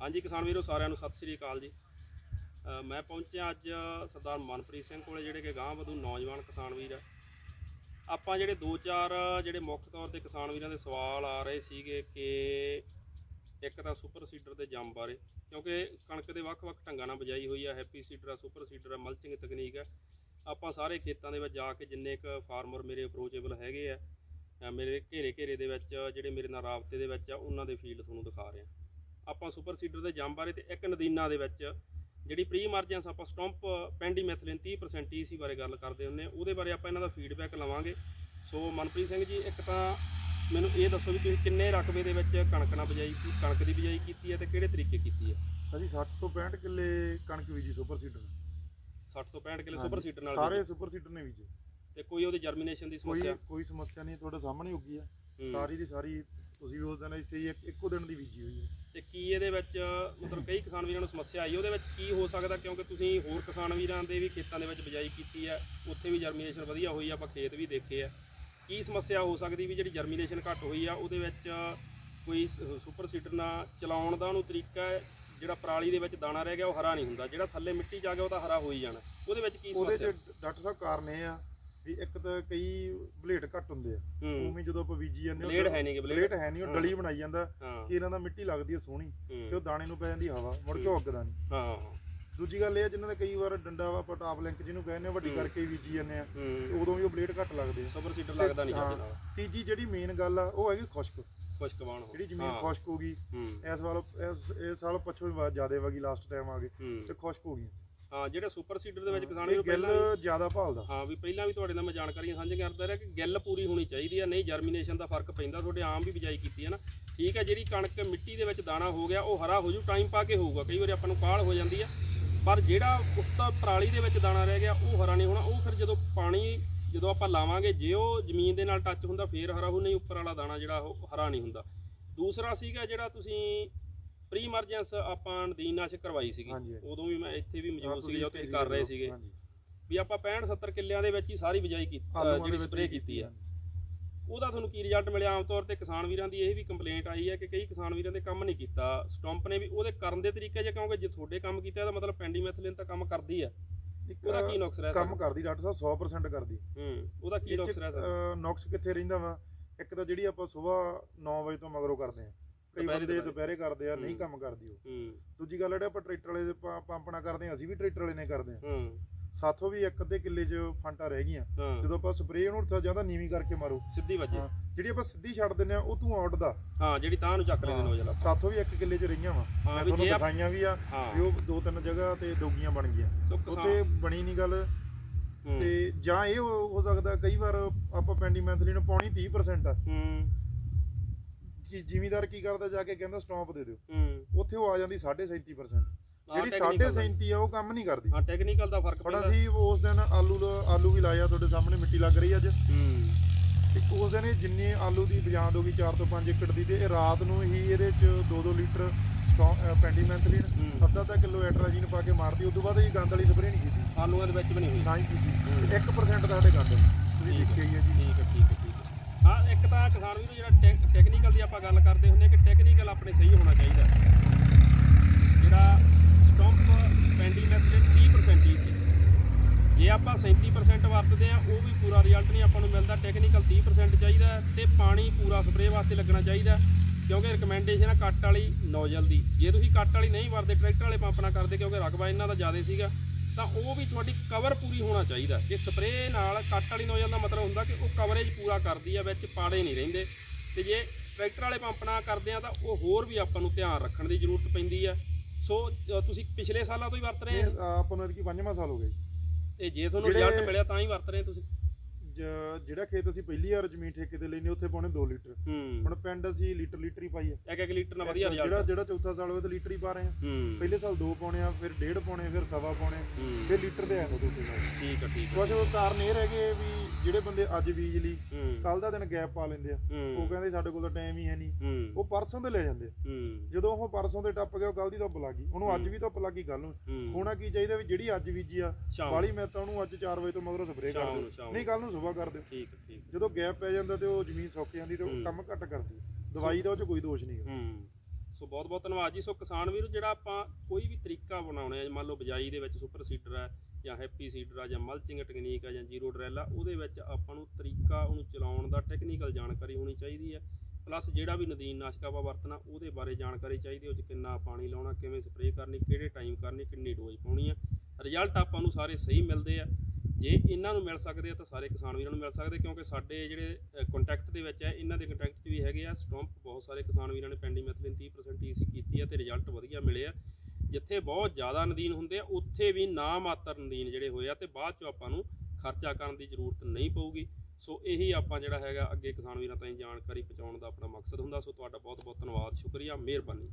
ਹਾਂਜੀ ਕਿਸਾਨ ਵੀਰੋ, ਸਾਰਿਆਂ ਨੂੰ ਸਤਿ ਸ੍ਰੀ ਅਕਾਲ ਜੀ। ਮੈਂ ਪਹੁੰਚਿਆ ਅੱਜ ਸਰਦਾਰ ਮਨਪ੍ਰੀਤ ਸਿੰਘ ਕੋਲੇ, ਜਿਹੜੇ ਕਿ ਗਾਂਹ ਵਧੂ ਨੌਜਵਾਨ ਕਿਸਾਨ ਵੀਰ ਆ। ਆਪਾਂ ਜਿਹੜੇ ਦੋ ਚਾਰ ਜਿਹੜੇ ਮੁੱਖ ਤੌਰ ਤੇ ਕਿਸਾਨ ਵੀਰਾਂ ਦੇ ਸਵਾਲ ਆ ਰਹੇ ਸੀਗੇ ਕਿ ਇੱਕ ਤਾਂ ਸੁਪਰ ਸੀਡਰ ਦੇ ਜੰਮ ਬਾਰੇ, ਕਿਉਂਕਿ ਕਣਕ ਦੇ ਵੱਖ-ਵੱਖ ਢੰਗਾਂ ਨਾਲ ਬਜਾਈ ਹੋਈ ਆ, ਹੈਪੀ ਸੀਡਰ ਆ, ਸੁਪਰ ਸੀਡਰ ਆ, ਮਲਚਿੰਗ ਤਕਨੀਕ ਆ। ਆਪਾਂ ਸਾਰੇ ਖੇਤਾਂ ਦੇ ਵਿੱਚ ਜਾ ਕੇ ਜਿੰਨੇ ਕ ਫਾਰਮਰ ਮੇਰੇ ਅਪਰੋਚੇਬਲ ਹੈਗੇ ਆ ਮੇਰੇ ਘੇਰੇ ਘੇਰੇ ਦੇ ਵਿੱਚ, ਜਿਹੜੇ ਮੇਰੇ ਨਾਲ ਰਾਬਤੇ ਦੇ ਵਿੱਚ ਆ, ਉਹਨਾਂ ਦੇ ਫੀਲਡ ਤੁਹਾਨੂੰ ਦਿਖਾ ਰਹੇ। ਆ ਆਪਾਂ ਸੁਪਰ ਸੀਡਰ ਦੇ ਜੰਮ ਬਾਰੇ ਤੇ ਇੱਕ ਨਦੀਨਾ ਦੇ ਵਿੱਚ ਜਿਹੜੀ ਪ੍ਰੀ ਇਮਰਜੈਂਸ ਆਪਾਂ ਸਟੰਪ ਪੈਂਡੀਮੈਥਲਿਨ 30% TC ਬਾਰੇ ਗੱਲ ਕਰਦੇ ਹੁੰਨੇ ਆ ਉਹਦੇ ਬਾਰੇ ਆਪਾਂ ਇਹਨਾਂ ਦਾ ਫੀਡਬੈਕ ਲਵਾਂਗੇ। ਸੋ ਮਨਪ੍ਰੀਤ ਸਿੰਘ ਜੀ ਇੱਕ ਤਾਂ ਮੈਨੂੰ ਇਹ ਦੱਸੋ ਵੀ ਤੁਸੀਂ ਕਿੰਨੇ ਰਕਬੇ ਦੇ ਵਿੱਚ ਕਣਕ ਨਾਲ ਬਜਾਈ ਕਣਕ ਦੀ ਬਜਾਈ ਕੀਤੀ ਹੈ ਤੇ ਕਿਹੜੇ ਤਰੀਕੇ ਕੀਤੀ ਹੈ? ਅਸੀਂ 60 ਤੋਂ 65 ਕਿੱਲੇ ਕਣਕ ਬੀਜੀ ਸੁਪਰ ਸੀਡਰ। 60 ਤੋਂ 65 ਕਿਲੋ ਸੁਪਰ ਸੀਡਰ ਨਾਲ ਸਾਰੇ। ਸੁਪਰ ਸੀਡਰ ਨੇ ਬੀਜੇ। ਤੇ ਕੋਈ ਉਹਦੀ ਜਰਮੀਨੇਸ਼ਨ ਦੀ ਕੋਈ ਸਮੱਸਿਆ? ਕੋਈ ਸਮੱਸਿਆ ਨਹੀਂ ਤੁਹਾਡੇ ਸਾਹਮਣੇ ਗਈ ਆ। ਹੂੰ। ਸਾਰੀ ਦੀ ਸਾਰੀ ਤੁਸੀਂ ਉਸ ਦਿਨ ਸਹੀ ਇੱਕੋ ਦਿਨ ਦੀ ਬੀਜੀ ਹੋਈ ਹੈ ਤੇ ਕੀ ਇਹਦੇ ਵਿੱਚ ਮਤਲਬ ਕਈ ਕਿਸਾਨ ਵੀਰਾਂ ਨੂੰ ਸਮੱਸਿਆ ਆਈ ਉਹਦੇ ਵਿੱਚ ਕੀ ਹੋ ਸਕਦਾ? ਕਿਉਂਕਿ ਤੁਸੀਂ ਹੋਰ ਕਿਸਾਨ ਵੀਰਾਂ ਦੇ ਵੀ ਖੇਤਾਂ ਦੇ ਵਿੱਚ ਬਿਜਾਈ ਕੀਤੀ ਹੈ ਉੱਥੇ ਵੀ ਜਰਮੀਨੇਸ਼ਨ ਵਧੀਆ ਹੋਈ ਆ ਆਪਾਂ ਖੇਤ ਵੀ ਦੇਖੇ ਆ। ਕੀ ਸਮੱਸਿਆ ਹੋ ਸਕਦੀ ਵੀ ਜਿਹੜੀ ਜਰਮੀਨੇਸ਼ਨ ਘੱਟ ਹੋਈ ਆ ਉਹਦੇ ਵਿੱਚ ਕੋਈ ਸੁਪਰ ਸੀਡਰ ਨਾਲ ਚਲਾਉਣ ਦਾ ਉਹਨੂੰ ਤਰੀਕਾ ਹੈ ਜਿਹੜਾ ਪਰਾਲੀ ਦੇ ਵਿੱਚ ਦਾਣਾ ਰਹਿ ਗਿਆ ਉਹ ਹਰਾ ਨਹੀਂ ਹੁੰਦਾ। ਜਿਹੜਾ ਥੱਲੇ ਮਿੱਟੀ ਜਾ ਗਿਆ ਉਹ ਤਾਂ ਹਰਾ ਹੋ ਹੀ ਜਾਣਾ। ਉਹਦੇ ਵਿੱਚ ਕੀ ਉਹਦੇ ਸਮੱਸਿਆ? ਚ ਡਾਕਟਰ ਸਾਹਿਬ ਕਾਰਨ ਇਹ ਆ ਵੀ ਇੱਕ ਤਾਂ ਕਈ ਬਲੇਡ ਘੱਟ ਹੁੰਦੇ ਆ। ਉਵੇਂ ਜਦੋਂ ਆਪਾਂ ਬੀਜੀ ਜਾਂਦੇ ਬਲੇਡ ਹੈ ਨਹੀਂ ਗੇ, ਬਲੇਡ। ਹੈ ਨਹੀਂ ਉਹ। ਡਲੀ ਬਣਾਈ ਜਾਂਦਾ ਕਿ ਇਹਨਾਂ ਦਾ ਮਿੱਟੀ ਲੱਗਦੀ ਹੈ ਸੋਹਣੀ ਤੇ ਉਹ ਦਾਣੇ ਨੂੰ ਪੈ ਜਾਂਦੀ ਹਵਾ ਮੁੜ ਕੇ ਉੱਗਦਾ ਨਹੀਂ। ਹਾਂ ਦੂਜੀ ਗੱਲ ਇਹ ਆ ਜਿਨ੍ਹਾਂ ਦਾ ਕਈ ਵਾਰ ਡੰਡਾ ਵਾ ਆਪਾਂ ਟਾਪ ਲਿੰਕ ਜਿਹਨੂੰ ਕਹਿੰਦੇ ਆ ਵੱਡੀ। ਕਰਕੇ ਬੀਜੀ ਜਾਂਦੇ ਆ ਤੇ ਉਦੋਂ ਵੀ ਉਹ ਬਲੇਡ ਘੱਟ ਲੱਗਦੇ ਆ। ਸੁਪਰ ਸੀਡਰ ਲੱਗਦਾ ਨਹੀਂ ਨਾਲ। ਤੀਜੀ ਜਿਹੜੀ ਮੇਨ ਗੱਲ ਆ ਉਹ ਹੈਗੀ ਖੁਸ਼ਕ। ਖੁਸ਼ਕਵਾਨ ਹੋ। ਜਿਹੜੀ ਜ਼ਮੀਨ ਖੁਸ਼ਕ ਹੋ ਗਈ ਇਸ ਵਾਰ ਇਸ ਸਾਲ ਪੱਛੋਂ ਜ਼ਿਆਦਾ ਵਗੀ ਲਾਸਟ ਟਾਈਮ ਆ ਗਏ ਤੇ ਖੁਸ਼ਕ ਹੋ ਗਈ ਹਾਂ ਜਿਹੜੇ ਸੁਪਰ ਸੀਡਰ ਦੇ ਵਿੱਚ ਕਿਸਾਨ ਵੀਰ ਗਿੱਲ ਪਹਿਲਾਂ ਜ਼ਿਆਦਾ ਭਾਲਦਾ। ਹਾਂ ਵੀ ਪਹਿਲਾਂ ਵੀ ਤੁਹਾਡੇ ਨਾਲ ਮੈਂ ਜਾਣਕਾਰੀਆਂ ਸਾਂਝੀਆਂ ਕਰਦਾ ਰਿਹਾ ਕਿ ਗਿੱਲ ਪੂਰੀ ਹੋਣੀ ਚਾਹੀਦੀ ਹੈ ਨਹੀਂ ਜਰਮੀਨੇਸ਼ਨ ਦਾ ਫ਼ਰਕ ਪੈਂਦਾ ਤੁਹਾਡੇ ਆਮ ਵੀ ਬਿਜਾਈ ਕੀਤੀ ਹੈ ਨਾ। ਠੀਕ ਹੈ ਜਿਹੜੀ ਕਣਕ ਮਿੱਟੀ ਦੇ ਵਿੱਚ ਦਾਣਾ ਹੋ ਗਿਆ ਉਹ ਹਰਾ ਹੋ ਜੂ ਟਾਈਮ ਪਾ ਕੇ ਹੋਊਗਾ ਕਈ ਵਾਰੀ ਆਪਾਂ ਨੂੰ ਕਾਲ ਹੋ ਜਾਂਦੀ ਹੈ ਪਰ ਜਿਹੜਾ ਉੱਤਾ ਪਰਾਲੀ ਦੇ ਵਿੱਚ ਦਾਣਾ ਰਹਿ ਗਿਆ ਉਹ ਹਰਾ ਨਹੀਂ ਹੋਣਾ ਉਹ ਫਿਰ ਜਦੋਂ ਪਾਣੀ ਜਦੋਂ ਆਪਾਂ ਲਾਵਾਂਗੇ ਜੇ ਉਹ ਜ਼ਮੀਨ ਦੇ ਨਾਲ ਟੱਚ ਹੁੰਦਾ ਫੇਰ ਹਰਾ ਹੋ ਨਹੀਂ ਉੱਪਰ ਵਾਲਾ ਦਾਣਾ ਜਿਹੜਾ ਉਹ ਹਰਾ ਨਹੀਂ ਹੁੰਦਾ। ਦੂਸਰਾ ਸੀਗਾ ਜਿਹੜਾ ਤੁਸੀਂ ਪ੍ਰੀ ਇਮਰਜੈਂਸ ਆਪਾਂ ਨਦੀਨਾਸ਼ਕ ਕਰਵਾਈ ਸੀਗੀ। ਹਾਂਜੀ। ਉਦੋਂ ਵੀ ਮੈਂ ਇੱਥੇ ਵੀ ਮੌਜੂਦ ਸੀ ਤੁਸੀਂ ਜਦੋਂ ਤੁਸੀਂ ਕਰ ਰਹੇ ਸੀਗੇ। ਹਾਂਜੀ। ਵੀ ਆਪਾਂ 65 70 ਕਿੱਲਿਆਂ ਦੇ ਵਿੱਚ ਹੀ ਸਾਰੀ ਬਿਜਾਈ ਕੀਤੀ ਅ, ਆਲੂਆਂ ਦੇ ਜਿਹੜੀ ਵਿੱਚ ਸਪਰੇਅ ਕੀਤੀ ਹੈ ਉਹਦਾ ਤੁਹਾਨੂੰ ਕੀ ਰਿਜ਼ਲਟ ਮਿਲਿਆ? ਆਮ ਤੌਰ ਤੇ ਕਿਸਾਨ ਵੀਰਾਂ ਦੀ ਇਹ ਵੀ ਕੰਪਲੇਂਟ ਆਈ ਹੈ ਕਿ ਕਈ ਕਿਸਾਨ ਵੀਰਾਂ ਦੇ ਕੰਮ ਨਹੀਂ ਕੀਤਾ। ਸਟੰਪ ਨੇ ਵੀ ਉਹਦੇ ਕਰਨ ਦੇ ਤਰੀਕੇ ਜੇ ਕਿਉਂਕਿ ਜੇ ਤੁਹਾਡੇ ਕੰਮ ਕੀਤਾ ਇਹਦਾ ਮਤਲਬ ਪੈਂਡੀਮੈਥਲਿਨ ਤਾਂ ਕੰਮ ਕਰਦੀ ਆ। ਇੱਕ ਉਹਦਾ ਕੀ ਨੁਕਸ ਰਹਿ ਕੰਮ ਸਕਦਾ? ਕਰਦੀ ਡਾਕਟਰ ਸਾਹਿਬ 100% ਕਰਦੀ। ਹੂੰ ਉਹਦਾ ਕੀ ਇਹ ਨੁਕਸ ਰਹਿ ਸਕਦਾ? ਅਹ, ਨੁਕਸ ਕਿੱਥੇ ਰਹਿੰਦਾ ਵਾ? ਇੱਕ ਤਾਂ ਜਿਹੜੀ ਆਪਾਂ ਸਵੇਰ 9 ਵਜੇ ਤੋਂ ਮਗਰੋਂ ਕਰਦੇ ਆ ਕਈ ਦੁਪਹਿਰੇ ਬੰਦੇ ਦੁਪਹਿਰੇ। ਕਰਦੇ ਆ ਨਹੀਂ। ਕੰਮ ਕਰਦੀ ਉਹ। ਹੂੰ। ਦੂਜੀ ਗੱਲ ਜਿਹੜੇ ਆਪਾਂ ਟਰੈਕਟਰ ਵਾਲੇ ਦੇ ਪ- ਪੰਪ ਨਾਲ ਕਰਦੇ ਆ ਅਸੀਂ ਵੀ ਟਰੈਕਟਰ ਵਾਲੇ ਨੇ ਕਰਦੇ ਆ। ਹੂੰ। ਸਾਥੋਂ ਵੀ ਇੱਕ ਅੱਧੇ ਕਿੱਲੇ 'ਚ ਫਾਂਟਾ ਰਹਿ ਗਈਆਂ। ਹਾਂ। ਜਦੋਂ ਆਪਾਂ ਸਪਰੇਅ ਨੂੰ ਉੱਥੇ ਜ਼ਿਆਦਾ ਨੀਵੀਂ ਕਰਕੇ ਮਾਰੋ। ਸਿੱਧੀ ਵੱਜੇ। ਹਾਂ, ਜਿਹੜੀ ਆਪਾਂ ਸਿੱਧੀ ਛੱਡ ਦਿੰਦੇ ਆ ਉਹ ਧੂਆਂ ਉੱਡਦਾ ਹਾਂ ਜਿਹੜੀ ਤਾਂ ਨੂੰ ਚੱਕ ਲੈਂਦੇ ਨੇ ਨੋਜ਼ਲ ਆਪਾਂ ਸਾਥੋਂ ਵੀ ਇੱਕ ਕਿੱਲੇ 'ਚ ਰਹੀਆਂ ਵਾ। ਹਾਂ ਮੈਂ ਵੀ ਤੁਹਾਨੂੰ ਜੇ ਆਪ- ਦਿਖਾਈਆਂ ਵੀ ਆ ਹਾਂ। ਵੀ ਉਹ ਦੋ ਤਿੰਨ ਜਗ੍ਹਾ ਤੇ ਦੋਗੀਆਂ ਬਣ ਗਈਆਂ। ਸੋ ਉੱਥੇ ਕਿਸਾਨ ਬਣੀ ਨਹੀਂ ਗੱਲ। ਹੂੰ, ਤੇ ਜਾਂ ਇਹ ਹੋ ਹੋ ਸਕਦਾ ਕਈ ਵਾਰ ਆਪਾਂ ਪੈਂਡੀਮੈਥਲਿਨ ਪਾਉਣੀ 30% ਆ। ਹੂੰ। ਕਿ ਜ਼ਿਮੀਦਾਰ ਕੀ ਕਰਦਾ ਜਾ ਕੇ ਕਹਿੰਦਾ ਸਟਾਪ ਦੇ ਦਿਓ। ਹੂੰ। ਉੱਥੇ ਉਹ ਆ ਜਾਂਦੀ 37% ਹਾਂ, ਜਿਹੜੀ technical ਦਾ। 37 ਆ ਉਹ ਕੰਮ ਨਹੀਂ ਕਰਦੀ। ਹਾਂ ਟੈਕਨੀਕਲ ਦਾ ਫ਼ਰਕ ਹੁਣ ਪੈਂਦਾ। ਅਸੀਂ ਉਸ ਦਿਨ ਆਲੂ ਆਲੂ ਵੀ ਲਾਇਆ ਤੁਹਾਡੇ ਸਾਹਮਣੇ ਮਿੱਟੀ ਲੱਗ ਰਹੀ ਅੱਜ। ਹੂੰ। ਤੇ ਉਸ ਦਿਨ ਇਹ ਜਿੰਨੇ ਆਲੂ ਦੀ ਬਜਾਂਦ ਹੋ ਗਈ 4 ਤੋਂ 5 ਏਕੜ ਦੀ ਤੇ ਇਹ ਰਾਤ ਨੂੰ ਹੀ ਇਹਦੇ ਚ 2-2 ਲੀਟਰ ਪੈਂਡੀਮੈਂਥਲਿਨ ਹੂੰ। ਅੱਧਾ ਅੱਧਾ ਕਿਲੋ ਐਟਰਾਜੀਨ ਪਾ ਕੇ ਮਾਰਦੀ ਉਸ ਤੋਂ ਬਾਅਦ ਇਹ ਗੰਦ ਵਾਲੀ ਸਪਰੇਅ ਨਹੀਂ ਕੀਤੀ। ਆਲੂਆਂ ਦੇ ਵਿੱਚ ਵੀ ਨਹੀਂ ਹੋਈ। ਨਾ ਹੀ ਕੀਤੀ। ਤੇ 1% ਦਾ ਸਾਡੇ ਗੰਦ ਤੁਸੀਂ ਠੀਕ ਦੇਖਿਆ ਹੀ ਹੈ ਜੀ। ਠੀਕ ਹੈ ਠੀਕ ਹੈ ਠੀਕ ਹੈ। ਹਾਂ, ਇੱਕ ਤਾਂ ਕਿਸਾਨ ਵੀਰੋ ਜਿਹੜਾ ਟੈਕਨੀਕਲ ਦੀ ਆਪਾਂ ਗੱਲ ਕਰਦੇ ਹੁੰਦੇ ਕਿ ਟੈਕਨੀਕਲ ਆਪਣੇ ਸਹੀ ਹੋਣਾ ਚਾਹੀਦਾ। ਜਿਹੜਾ ਸਟੰਪ ਪੈਂਡੀ ਪੈਂਡੀਮੈਥਲਿਨ 30% ਹੀ ਸੀ। ਜੇ ਆਪਾਂ 37% ਵਰਤਦੇ ਆ ਉਹ ਵੀ ਪੂਰਾ ਰਿਜ਼ਲਟ ਨਹੀਂ ਆਪਾਂ ਨੂੰ ਮਿਲਦਾ। ਟੈਕਨੀਕਲ 30% ਚਾਹੀਦਾ ਹੈ ਤੇ ਪਾਣੀ ਪੂਰਾ ਸਪਰੇਅ ਵਾਸਤੇ ਲੱਗਣਾ ਚਾਹੀਦਾ ਕਿਉਂਕਿ ਰეკਮੈਂਡੇਸ਼ਨ ਆ ਕੱਟ ਵਾਲੀ, ਨੋਜ਼ਲ ਦੀ। ਜੇ ਤੁਸੀਂ ਕੱਟ ਵਾਲੀ ਨਹੀਂ ਵਰਦੇ ਟਰੈਕਟਰ ਵਾਲੇ ਪੰਪ ਨਾਲ ਕਰਦੇ, ਕਿਉਂਕਿ ਰਕਬਾ ਇਹਨਾਂ ਦਾ ਜ਼ਿਆਦਾ ਸੀਗਾ। ਤਾਂ ਉਹ ਵੀ ਤੁਹਾਡੀ ਕਵਰ ਪੂਰੀ ਹੋਣਾ ਚਾਹੀਦਾ। ਜੇ ਸਪਰੇਅ ਨਾਲ ਕੱਟ ਵਾਲੀ ਨੋਜ਼ਲ ਦਾ ਮਤਲਬ ਹੁੰਦਾ ਕਿ ਉਹ ਕਵਰੇਜ ਪੂਰਾ ਕਰਦੀ ਆ ਵਿੱਚ ਪਾੜੇ ਨਹੀਂ ਰਹਿੰਦੇ। ਤੇ ਜੇ ਟਰੈਕਟਰ ਵਾਲੇ ਪੰਪ ਨਾਲ ਕਰਦੇ ਆ ਤਾਂ ਉਹ ਹੋਰ ਵੀ ਆਪਾਂ ਨੂੰ ਧਿਆਨ ਰੱਖਣ ਦੀ ਜ਼ਰੂਰਤ ਪੈਂਦੀ ਆ। ਸੋ ਤੁਸੀਂ ਪਿਛਲੇ ਸਾਲਾਂ ਤੋਂ ਹੀ ਵਰਤ ਰਹੇ ਆ? ਇਹ ਆਪਾਂ ਨੂੰ ਕੀ ਪੰਜਵਾਂ ਸਾਲ ਹੋ ਗਿਆ ਜੀ। ਤੇ ਜੇ ਤੁਹਾਨੂੰ ਰਿਜ਼ਲਟ ਮਿਲਿਆ ਤਾਂ ਹੀ ਵਰਤ ਰਹੇ ਤੁਸੀਂ? ਜਿਹੜਾ ਖੇਤ ਅਸੀਂ ਪਹਿਲੀ ਵਾਰ ਜ਼ਮੀਨ ਠੇਕੇ ਤੇ ਲੈਨੇ ਉੱਥੇ ਪਾਉਣੇ 2 ਲੀਟਰ। ਹੂੰ। ਹੁਣ ਪਿੰਡ ਅਸੀਂ ਲੀਟਰ ਲੀਟਰ ਹੀ ਪਾਈ ਆ ਇੱਕ ਇੱਕ ਲੀਟਰ ਨਾਲ ਵਧੀਆ ਜਿਹੜਾ ਰਿਜ਼ਲਟ ਜਿਹੜਾ ਚੌਥਾ ਸਾਲ ਹੋਇਆ ਤੇ ਲੀਟਰ ਹੀ ਪਾ ਰਹੇ ਹੂੰ। ਪਹਿਲੇ ਸਾਲ 2 ਪਾਉਣੇ ਆ ਫਿਰ ਡੇਢ ਪਾਉਣੇ ਫਿਰ ਸਵਾ ਪਾਉਣੇ ਹੂੰ। ਫਿਰ ਲੀਟਰ ਦੇ ਆਉਂਦੇ ਦੂਸਰੇ ਸਾਲ ਠੀਕ ਆ ਠੀਕ ਆ। ਕੁਝ ਉਹ ਕਾਰਨ ਇਹ ਰਹਿ ਗਏ ਵੀ ਜਿਹੜੇ ਬੰਦੇ ਅੱਜ ਬੀਜ ਲਈ ਹੂੰ। ਕੱਲ ਦਾ ਦਿਨ ਗੈਪ ਪਾ ਲੈਂਦੇ ਆ। ਉਹ ਹੂੰ ਕਹਿੰਦੇ ਸਾਡੇ ਕੋਲ ਤਾਂ ਟਾਈਮ ਹੀ ਹੈ ਨਹੀਂ। ਹੂੰ। ਉਹ ਪਰਸੋਂ ਦੇ ਲੈ ਜਾਂਦੇ। ਹੂੰ। ਜਦੋਂ ਉਹ ਪਰਸੋਂ ਦੇ ਟੱਪ ਗਿਆ ਉਹ ਕੱਲ ਦੀ ਧੁੱਪ ਲੱਗ ਗਈ। ਉਹਨੂੰ ਅੱਜ ਵੀ ਧੁੱਪ ਲੱਗੀ ਕੱਲ ਨੂੰ। ਹੂੰ। ਹੋਣਾ ਕੀ ਚਾਹੀਦਾ ਵੀ ਜਿਹੜੀ ਅੱਜ ਬੀਜੀ ਆ ਵਾਲੀ ਮੈਂ ਤਾਂ ਉਹਨੂੰ ਅੱਜ 4 ਵਜੇ ਤੋਂ ਮਗਰੋਂ ਸਪਰੇਅ ਕਰ ਨੂੰ, ਦਿਓ ਨਹੀਂ ਕੱਲ ਨੂੰ ਸਵੇਰ ਕਰ ਦਿਓ ਠੀਕ ਆ, ਠੀਕ। ਆ। ਜਦੋਂ ਗੈਪ ਪੈ ਜਾਂਦਾ ਤੇ ਉਹ ਜ਼ਮੀਨ ਸੁੱਕ ਜਾਂਦੀ ਤੇ ਉਹ। ਕੰਮ ਘੱਟ ਕਰਦੀ। ਦਵਾਈ ਦਾ ਉਹ ਚ ਕੋਈ ਦੋਸ਼ ਨਹੀਂ ਹੂੰ। ਸੋ ਬਹੁਤ ਬਹੁਤ ਧੰਨਵਾਦ ਜੀ। ਸੋ ਕਿਸਾਨ ਵੀਰੋ ਜਿਹੜਾ ਆਪਾਂ ਕੋਈ ਵੀ ਤਰੀਕਾ ਬਣਾਉਣਾ ਹੈ ਮੰਨ ਲਓ ਬਿਜਾਈ ਦੇ ਵਿੱਚ ਸੁਪਰ ਸੀਡਰ ਹੈ ਜਾਂ ਹੈਪੀ ਸੀਡਰ ਆ ਜਾਂ ਮਲਚਿੰਗ ਟੈਕਨੀਕ ਆ ਜਾਂ ਜ਼ੀਰੋ ਡਰੈਲ ਆ ਉਹਦੇ ਵਿੱਚ ਆਪਾਂ ਨੂੰ ਤਰੀਕਾ ਉਹਨੂੰ ਚਲਾਉਣ ਦਾ ਟੈਕਨੀਕਲ ਜਾਣਕਾਰੀ ਹੋਣੀ ਚਾਹੀਦੀ ਹੈ। ਪਲੱਸ ਜਿਹੜਾ ਵੀ ਨਦੀਨ ਨਾਸ਼ਕ ਆਪਾਂ ਵਰਤਣਾ ਉਹਦੇ ਬਾਰੇ ਜਾਣਕਾਰੀ ਚਾਹੀਦੀ ਹੈ ਉਹ 'ਚ ਕਿੰਨਾ ਪਾਣੀ ਲਾਉਣਾ ਕਿਵੇਂ ਸਪਰੇਅ ਕਰਨੀ ਕਿਹੜੇ ਟਾਈਮ ਕਰਨੀ ਕਿੰਨੀ ਡੋਜ਼ ਪਾਉਣੀ ਆ ਰਿਜ਼ਲਟ ਆਪਾਂ ਨੂੰ ਸਾਰੇ ਸਹੀ ਮਿਲਦੇ ਆ। ਜੇ ਇਹਨਾਂ ਨੂੰ ਮਿਲ ਸਕਦੇ ਆ ਤਾਂ ਸਾਰੇ ਕਿਸਾਨ ਵੀਰਾਂ ਨੂੰ ਮਿਲ ਸਕਦੇ, ਕਿਉਂਕਿ ਸਾਡੇ ਜਿਹੜੇ ਕੰਟੈਕਟ ਦੇ ਵਿੱਚ ਹੈ, ਇਹਨਾਂ ਦੇ ਕੰਟੈਕਟ 'ਚ ਵੀ ਹੈਗੇ ਆ ਸਟੰਪ ਬਹੁਤ ਸਾਰੇ ਕਿਸਾਨ ਵੀਰਾਂ ਨੇ ਪੈਂਡੀ ਮੈਥਲਿਨ 30% ਈਸੀ ਕੀਤੀ ਹੈ ਤੇ ਰਿਜ਼ਲਟ ਵਧੀਆ ਮਿਲੇ ਆ। ਜਿੱਥੇ ਬਹੁਤ ਜ਼ਿਆਦਾ ਨਦੀਨ ਹੁੰਦੇ ਆ, ਉੱਥੇ ਵੀ ਨਾ ਮਾਤਰ ਨਦੀਨ ਜਿਹੜੇ ਹੋਏ ਆ ਤੇ ਬਾਅਦ ਚੋਂ ਆਪਾਂ ਨੂੰ ਖਰਚਾ ਕਰਨ ਦੀ ਜ਼ਰੂਰਤ ਨਹੀਂ ਪਊਗੀ। ਸੋ ਇਹੀ ਆਪਾਂ ਜਿਹੜਾ ਹੈਗਾ ਅੱਗੇ ਕਿਸਾਨ ਵੀਰਾਂ ਤਾਈਂ ਜਾਣਕਾਰੀ ਪਹੁੰਚਾਉਣ ਦਾ ਆਪਣਾ ਮਕਸਦ ਹੁੰਦਾ। ਸੋ ਤੁਹਾਡਾ ਬਹੁਤ ਬਹੁਤ ਧੰਨਵਾਦ, ਸ਼ੁਕਰੀਆ, ਮਿਹਰਬਾਨੀ।